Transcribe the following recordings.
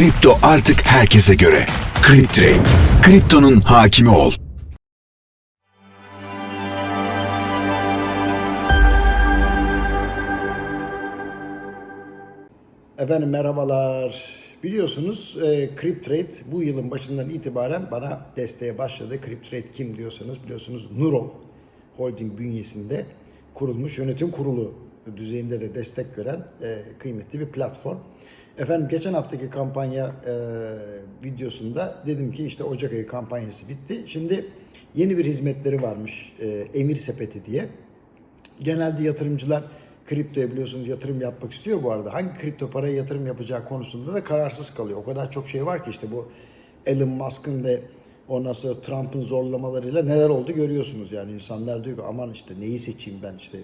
Kripto artık herkese göre. Kriptrade. Kriptonun hakimi ol. Efendim merhabalar. Biliyorsunuz e, CrypTrade bu yılın başından itibaren bana desteğe başladı. CrypTrade kim diyorsanız biliyorsunuz Nuro Holding bünyesinde kurulmuş yönetim kurulu düzeyinde de destek gören e, kıymetli bir platform. Efendim geçen haftaki kampanya e, videosunda dedim ki işte Ocak ayı kampanyası bitti. Şimdi yeni bir hizmetleri varmış e, Emir Sepeti diye. Genelde yatırımcılar kriptoya biliyorsunuz yatırım yapmak istiyor bu arada. Hangi kripto paraya yatırım yapacağı konusunda da kararsız kalıyor. O kadar çok şey var ki işte bu Elon Musk'ın ve ondan sonra Trump'ın zorlamalarıyla neler oldu görüyorsunuz. Yani insanlar diyor ki aman işte neyi seçeyim ben işte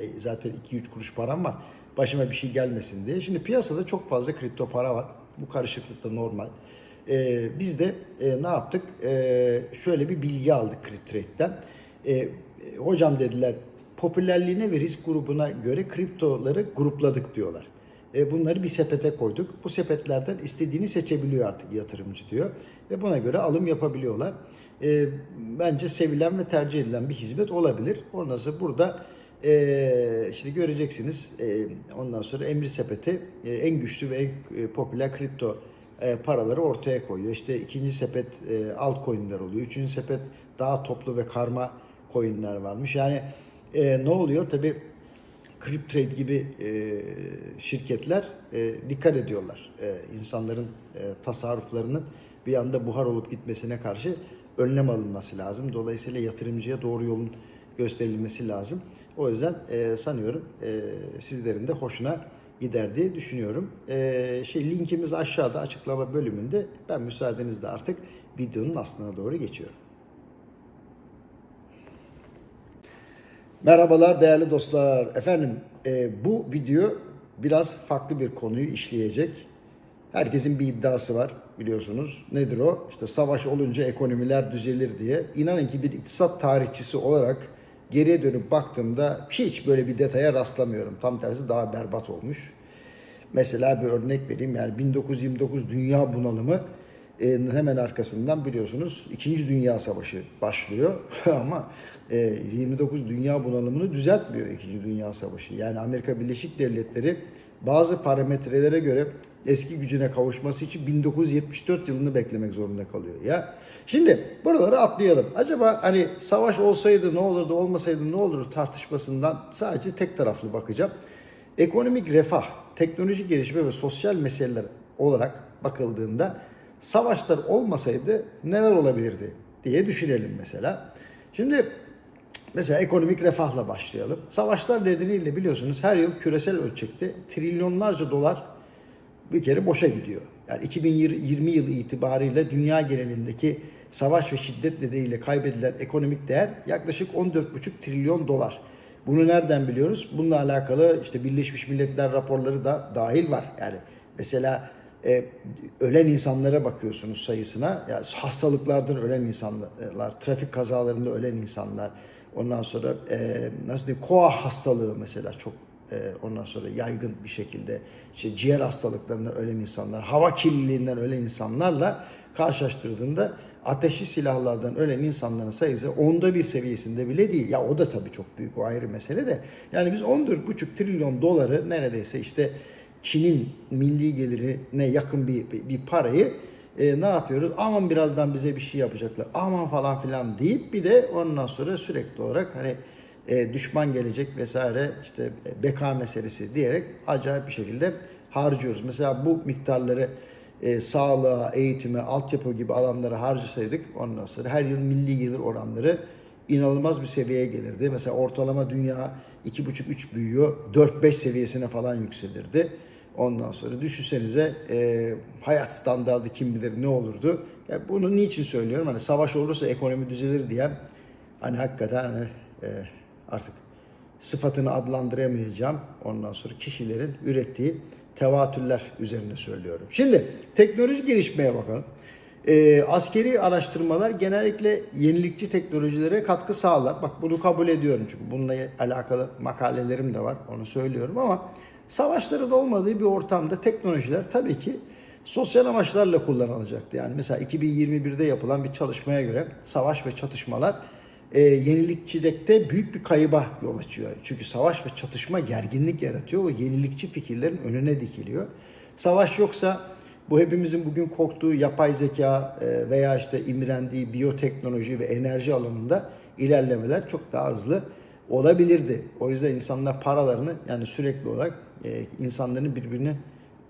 e, zaten 2-3 kuruş param var başıma bir şey gelmesin diye. Şimdi piyasada çok fazla kripto para var. Bu karışıklık da normal. Ee, biz de e, ne yaptık? Ee, şöyle bir bilgi aldık CrypTrade'den. Ee, hocam dediler popülerliğine ve risk grubuna göre kriptoları grupladık diyorlar. E, bunları bir sepete koyduk. Bu sepetlerden istediğini seçebiliyor artık yatırımcı diyor. Ve buna göre alım yapabiliyorlar. E, bence sevilen ve tercih edilen bir hizmet olabilir. Ondan sonra burada e, şimdi göreceksiniz e, ondan sonra Emri Sepeti e, en güçlü ve en e, popüler kripto e, paraları ortaya koyuyor. İşte ikinci sepet e, altcoin'ler oluyor. Üçüncü sepet daha toplu ve karma coin'ler varmış. Yani e, ne oluyor? Tabii CrypTrade gibi e, şirketler e, dikkat ediyorlar. E, insanların e, tasarruflarının bir anda buhar olup gitmesine karşı önlem alınması lazım. Dolayısıyla yatırımcıya doğru yolun gösterilmesi lazım. O yüzden e, sanıyorum e, sizlerin de hoşuna gider diye düşünüyorum. E, şey linkimiz aşağıda açıklama bölümünde. Ben müsaadenizle artık videonun aslına doğru geçiyorum. Merhabalar değerli dostlar. Efendim e, bu video biraz farklı bir konuyu işleyecek. Herkesin bir iddiası var biliyorsunuz. Nedir o? İşte savaş olunca ekonomiler düzelir diye. İnanın ki bir iktisat tarihçisi olarak geriye dönüp baktığımda hiç böyle bir detaya rastlamıyorum. Tam tersi daha berbat olmuş. Mesela bir örnek vereyim. Yani 1929 dünya bunalımı e, hemen arkasından biliyorsunuz 2. Dünya Savaşı başlıyor. Ama e, 29 dünya bunalımını düzeltmiyor 2. Dünya Savaşı. Yani Amerika Birleşik Devletleri bazı parametrelere göre eski gücüne kavuşması için 1974 yılını beklemek zorunda kalıyor. Ya şimdi buraları atlayalım. Acaba hani savaş olsaydı ne olurdu, olmasaydı ne olurdu tartışmasından sadece tek taraflı bakacağım. Ekonomik refah, teknolojik gelişme ve sosyal meseleler olarak bakıldığında savaşlar olmasaydı neler olabilirdi diye düşünelim mesela. Şimdi mesela ekonomik refahla başlayalım. Savaşlar nedeniyle biliyorsunuz her yıl küresel ölçekte trilyonlarca dolar bir kere boşa gidiyor. Yani 2020 yılı itibariyle dünya genelindeki savaş ve şiddet nedeniyle kaybedilen ekonomik değer yaklaşık 14,5 trilyon dolar. Bunu nereden biliyoruz? Bununla alakalı işte Birleşmiş Milletler raporları da dahil var. Yani mesela e, ölen insanlara bakıyorsunuz sayısına. Yani hastalıklardan ölen insanlar, trafik kazalarında ölen insanlar. Ondan sonra e, nasıl diyeyim koa hastalığı mesela çok e, ondan sonra yaygın bir şekilde işte ciğer hastalıklarından ölen insanlar, hava kirliliğinden ölen insanlarla karşılaştırdığında ateşli silahlardan ölen insanların sayısı onda bir seviyesinde bile değil. Ya o da tabii çok büyük o ayrı mesele de. Yani biz 14,5 trilyon doları neredeyse işte Çin'in milli gelirine yakın bir, bir, parayı e, ne yapıyoruz? Aman birazdan bize bir şey yapacaklar. Aman falan filan deyip bir de ondan sonra sürekli olarak hani e, düşman gelecek vesaire işte e, beka meselesi diyerek acayip bir şekilde harcıyoruz. Mesela bu miktarları e, sağlığa, eğitime, altyapı gibi alanlara harcasaydık ondan sonra her yıl milli gelir oranları inanılmaz bir seviyeye gelirdi. Mesela ortalama dünya 2,5-3 büyüyor. 4-5 seviyesine falan yükselirdi. Ondan sonra düşünsenize e, hayat standardı kim bilir ne olurdu. Yani bunu niçin söylüyorum? Hani savaş olursa ekonomi düzelir diye hani hakikaten hani, e, artık sıfatını adlandıramayacağım. Ondan sonra kişilerin ürettiği tevatürler üzerine söylüyorum. Şimdi teknoloji gelişmeye bakalım. E, askeri araştırmalar genellikle yenilikçi teknolojilere katkı sağlar. Bak bunu kabul ediyorum çünkü bununla alakalı makalelerim de var onu söylüyorum ama savaşların olmadığı bir ortamda teknolojiler tabii ki sosyal amaçlarla kullanılacaktı. Yani mesela 2021'de yapılan bir çalışmaya göre savaş ve çatışmalar e, yenilikçilikte büyük bir kayıba yol açıyor. Çünkü savaş ve çatışma gerginlik yaratıyor. O yenilikçi fikirlerin önüne dikiliyor. Savaş yoksa bu hepimizin bugün korktuğu yapay zeka e, veya işte imrendiği biyoteknoloji ve enerji alanında ilerlemeler çok daha hızlı olabilirdi. O yüzden insanlar paralarını yani sürekli olarak e, insanların birbirini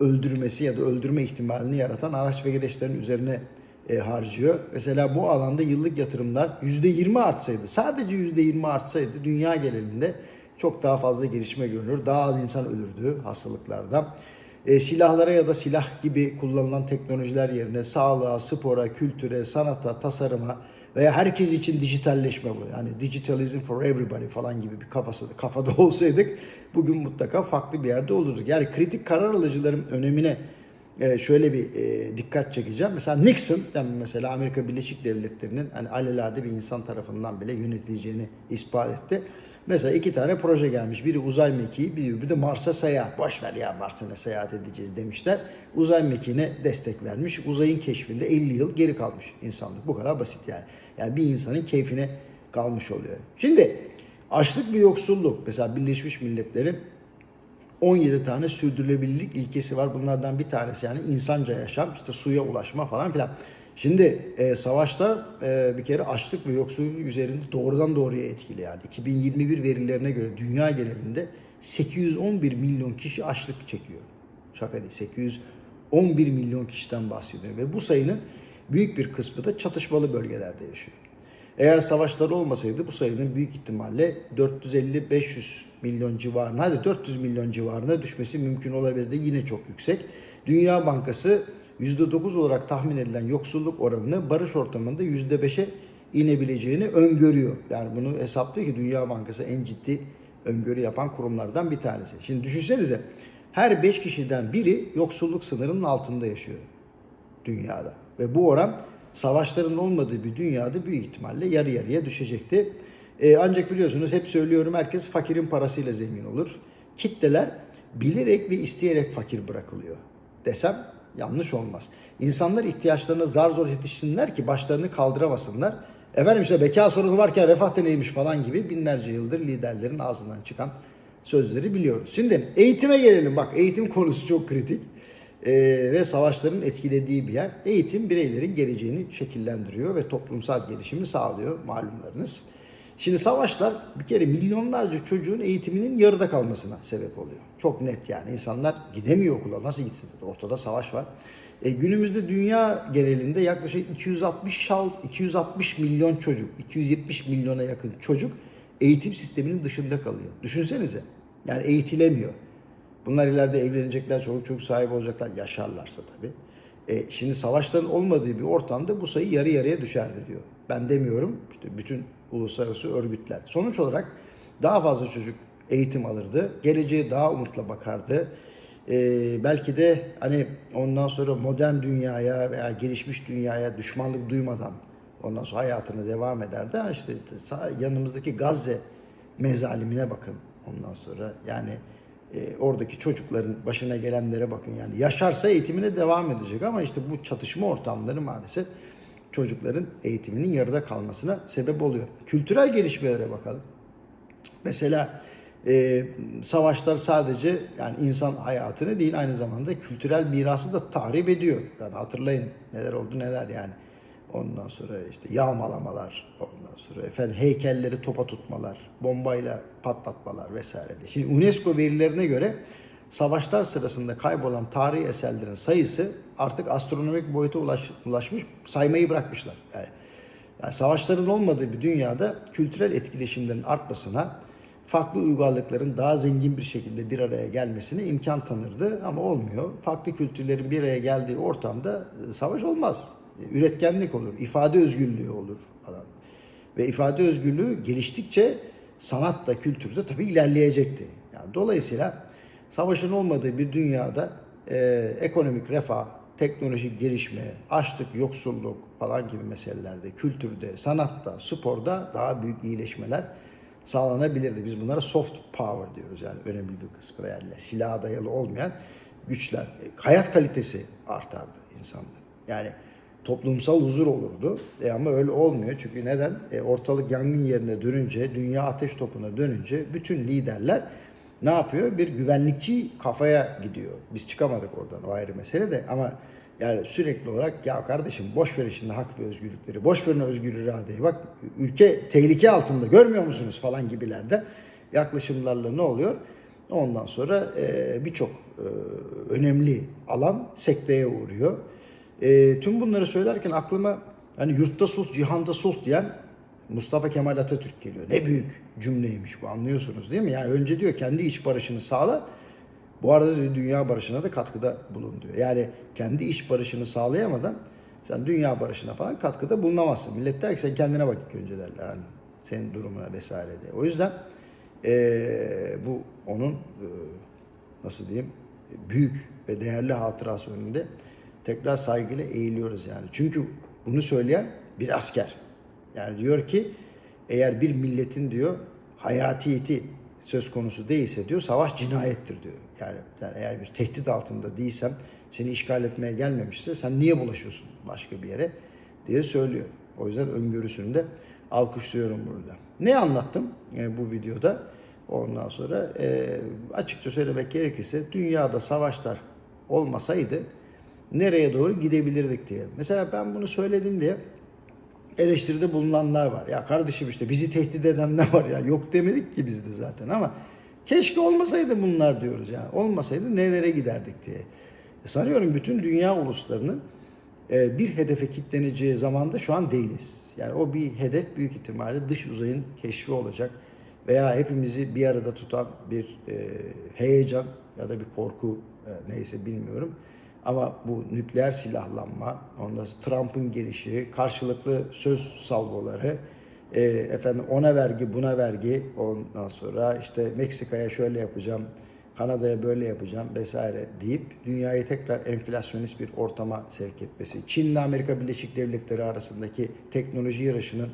öldürmesi ya da öldürme ihtimalini yaratan araç ve gereçlerin üzerine e, harcıyor. Mesela bu alanda yıllık yatırımlar %20 artsaydı, sadece %20 artsaydı dünya genelinde çok daha fazla gelişme görülür. Daha az insan ölürdü hastalıklardan. E, silahlara ya da silah gibi kullanılan teknolojiler yerine sağlığa, spora, kültüre, sanata, tasarıma veya herkes için dijitalleşme bu. Yani digitalism for everybody falan gibi bir kafası, kafada olsaydık bugün mutlaka farklı bir yerde olurduk. Yani kritik karar alıcıların önemine e, şöyle bir e, dikkat çekeceğim. Mesela Nixon, yani mesela Amerika Birleşik Devletleri'nin hani alelade bir insan tarafından bile yönetileceğini ispat etti. Mesela iki tane proje gelmiş. Biri uzay mekiği, biri bir de Mars'a seyahat. Boş ver ya Mars'a ne seyahat edeceğiz demişler. Uzay mekiğine destek vermiş. Uzayın keşfinde 50 yıl geri kalmış insanlık. Bu kadar basit yani. Yani bir insanın keyfine kalmış oluyor. Şimdi açlık ve yoksulluk. Mesela Birleşmiş Milletler'in 17 tane sürdürülebilirlik ilkesi var. Bunlardan bir tanesi yani insanca yaşam, işte suya ulaşma falan filan. Şimdi e, savaşlar e, bir kere açlık ve yoksulluk üzerinde doğrudan doğruya etkili yani. 2021 verilerine göre dünya genelinde 811 milyon kişi açlık çekiyor. Şaka değil. 811 milyon kişiden bahsediyor ve bu sayının büyük bir kısmı da çatışmalı bölgelerde yaşıyor. Eğer savaşlar olmasaydı bu sayının büyük ihtimalle 450-500 milyon civarına, hadi 400 milyon civarına düşmesi mümkün olabilirdi. Yine çok yüksek. Dünya Bankası %9 olarak tahmin edilen yoksulluk oranını barış ortamında %5'e inebileceğini öngörüyor. Yani bunu hesaplıyor ki Dünya Bankası en ciddi öngörü yapan kurumlardan bir tanesi. Şimdi düşünsenize her 5 kişiden biri yoksulluk sınırının altında yaşıyor dünyada. Ve bu oran savaşların olmadığı bir dünyada büyük ihtimalle yarı yarıya düşecekti. Ee, ancak biliyorsunuz hep söylüyorum herkes fakirin parasıyla zengin olur. Kitleler bilerek ve isteyerek fakir bırakılıyor desem yanlış olmaz. İnsanlar ihtiyaçlarına zar zor yetişsinler ki başlarını kaldıramasınlar. Efendim işte beka sorunu varken refah da neymiş falan gibi binlerce yıldır liderlerin ağzından çıkan sözleri biliyoruz. Şimdi eğitime gelelim. Bak eğitim konusu çok kritik. Ee, ve savaşların etkilediği bir yer. Eğitim bireylerin geleceğini şekillendiriyor ve toplumsal gelişimi sağlıyor malumlarınız. Şimdi savaşlar bir kere milyonlarca çocuğun eğitiminin yarıda kalmasına sebep oluyor. Çok net yani insanlar gidemiyor okula nasıl gitsin? Ortada savaş var. E, günümüzde dünya genelinde yaklaşık 260 şal, 260 milyon çocuk, 270 milyona yakın çocuk eğitim sisteminin dışında kalıyor. Düşünsenize. Yani eğitilemiyor. Bunlar ileride evlenecekler, çoluk çocuk sahibi olacaklar, yaşarlarsa tabii. E, şimdi savaşların olmadığı bir ortamda bu sayı yarı yarıya düşerdi diyor. Ben demiyorum, işte bütün uluslararası örgütler. Sonuç olarak daha fazla çocuk eğitim alırdı, geleceğe daha umutla bakardı. E, belki de hani ondan sonra modern dünyaya veya gelişmiş dünyaya düşmanlık duymadan ondan sonra hayatına devam ederdi. Ha işte yanımızdaki Gazze mezalimine bakın ondan sonra yani e, oradaki çocukların başına gelenlere bakın yani yaşarsa eğitimine devam edecek ama işte bu çatışma ortamları maalesef çocukların eğitiminin yarıda kalmasına sebep oluyor. Kültürel gelişmelere bakalım. Mesela e, savaşlar sadece yani insan hayatını değil aynı zamanda kültürel mirası da tahrip ediyor. Yani hatırlayın neler oldu neler yani. Ondan sonra işte yağmalamalar, ondan sonra efendim heykelleri topa tutmalar, bombayla patlatmalar vesaire. Şimdi UNESCO verilerine göre savaşlar sırasında kaybolan tarihi eserlerin sayısı artık astronomik boyuta ulaş, ulaşmış, saymayı bırakmışlar. Yani, yani savaşların olmadığı bir dünyada kültürel etkileşimlerin artmasına, farklı uygarlıkların daha zengin bir şekilde bir araya gelmesine imkan tanırdı ama olmuyor. Farklı kültürlerin bir araya geldiği ortamda savaş olmaz üretkenlik olur, ifade özgürlüğü olur falan. Ve ifade özgürlüğü geliştikçe sanat da kültür de tabii ilerleyecekti. Yani dolayısıyla savaşın olmadığı bir dünyada e, ekonomik refah, teknolojik gelişme, açlık, yoksulluk falan gibi meselelerde, kültürde, sanatta, sporda daha büyük iyileşmeler sağlanabilirdi. Biz bunlara soft power diyoruz yani önemli bir kısmı yani silaha dayalı olmayan güçler, e, hayat kalitesi artardı insanların. Yani toplumsal huzur olurdu. E ama öyle olmuyor. Çünkü neden? E ortalık yangın yerine dönünce, dünya ateş topuna dönünce bütün liderler ne yapıyor? Bir güvenlikçi kafaya gidiyor. Biz çıkamadık oradan o ayrı mesele de ama yani sürekli olarak ya kardeşim boş verin şimdi hak ve özgürlükleri, boş verin özgür iradeyi. Bak ülke tehlike altında görmüyor musunuz falan gibilerde yaklaşımlarla ne oluyor? Ondan sonra e, birçok e, önemli alan sekteye uğruyor. E, tüm bunları söylerken aklıma hani yurtta sulh, cihanda sulh diyen Mustafa Kemal Atatürk geliyor. Ne büyük cümleymiş bu anlıyorsunuz değil mi? Yani önce diyor kendi iç barışını sağla. Bu arada diyor, dünya barışına da katkıda bulun diyor. Yani kendi iç barışını sağlayamadan sen dünya barışına falan katkıda bulunamazsın. Millet der ki sen kendine bak ilk önce derler. Hani senin durumuna vesaire diye. O yüzden eee, bu onun eee, nasıl diyeyim büyük ve değerli hatırası önünde tekrar saygıyla eğiliyoruz yani. Çünkü bunu söyleyen bir asker. Yani diyor ki eğer bir milletin diyor hayatiyeti söz konusu değilse diyor savaş cinayettir diyor. Yani sen eğer bir tehdit altında değilsem seni işgal etmeye gelmemişse sen niye bulaşıyorsun başka bir yere diye söylüyor. O yüzden öngörüsünü de alkışlıyorum burada. Ne anlattım e, bu videoda? Ondan sonra e, açıkça söylemek gerekirse dünyada savaşlar olmasaydı nereye doğru gidebilirdik diye. Mesela ben bunu söyledim diye eleştiride bulunanlar var. Ya kardeşim işte bizi tehdit edenler var ya. Yok demedik ki biz de zaten ama keşke olmasaydı bunlar diyoruz yani. Olmasaydı nelere giderdik diye. E, Sanıyorum bütün dünya uluslarının e, bir hedefe kitleneceği zamanda şu an değiliz. Yani o bir hedef büyük ihtimalle dış uzayın keşfi olacak veya hepimizi bir arada tutan bir e, heyecan ya da bir korku neyse bilmiyorum. Ama bu nükleer silahlanma, ondan Trump'ın gelişi, karşılıklı söz salvoları, e, efendim ona vergi, buna vergi, ondan sonra işte Meksika'ya şöyle yapacağım, Kanada'ya böyle yapacağım vesaire deyip dünyayı tekrar enflasyonist bir ortama sevk etmesi. Çin'le Amerika Birleşik Devletleri arasındaki teknoloji yarışının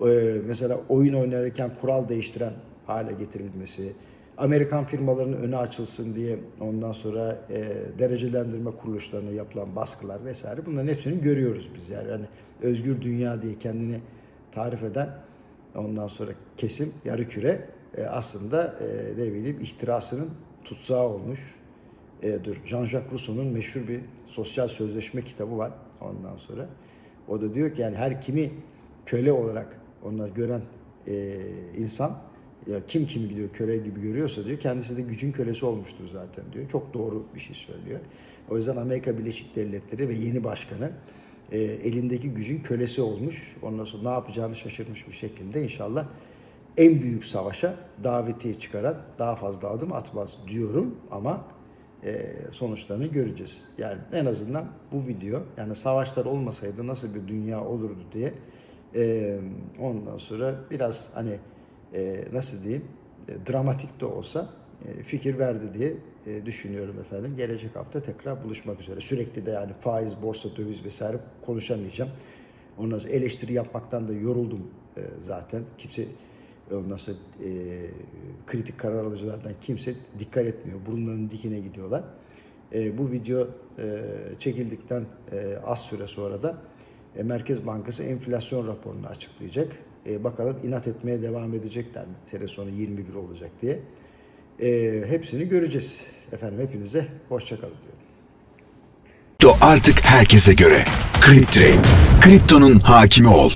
e, mesela oyun oynarken kural değiştiren hale getirilmesi, Amerikan firmalarının önü açılsın diye ondan sonra e, derecelendirme kuruluşlarına yapılan baskılar vesaire bunların hepsini görüyoruz biz yani. yani özgür dünya diye kendini tarif eden ondan sonra kesim yarı küre e, aslında e, ne bileyim ihtirasının tutsağı olmuş. E, dur Jean-Jacques Rousseau'nun meşhur bir sosyal sözleşme kitabı var ondan sonra. O da diyor ki yani her kimi köle olarak onlar gören e, insan ya kim kimi gidiyor köle gibi görüyorsa diyor kendisi de gücün kölesi olmuştur zaten diyor. Çok doğru bir şey söylüyor. O yüzden Amerika Birleşik Devletleri ve yeni başkanı e, elindeki gücün kölesi olmuş. Ondan sonra ne yapacağını şaşırmış bir şekilde inşallah en büyük savaşa davetiye çıkaran daha fazla adım atmaz diyorum ama e, sonuçlarını göreceğiz. Yani en azından bu video yani savaşlar olmasaydı nasıl bir dünya olurdu diye e, ondan sonra biraz hani e, nasıl diyeyim e, dramatik de olsa e, fikir verdi diye düşünüyorum efendim. Gelecek hafta tekrar buluşmak üzere. Sürekli de yani faiz, borsa, döviz vesaire konuşamayacağım. Ondan sonra eleştiri yapmaktan da yoruldum zaten. Kimse ondan sonra kritik karar alıcılardan kimse dikkat etmiyor. Burunlarının dikine gidiyorlar. Bu video çekildikten az süre sonra da e, Merkez Bankası enflasyon raporunu açıklayacak. E, bakalım inat etmeye devam edecekler mi? Sene sonu 21 olacak diye. E, hepsini göreceğiz. Efendim hepinize hoşçakalın diyorum. Kripto artık herkese göre. Kriptrade. Kriptonun hakimi ol.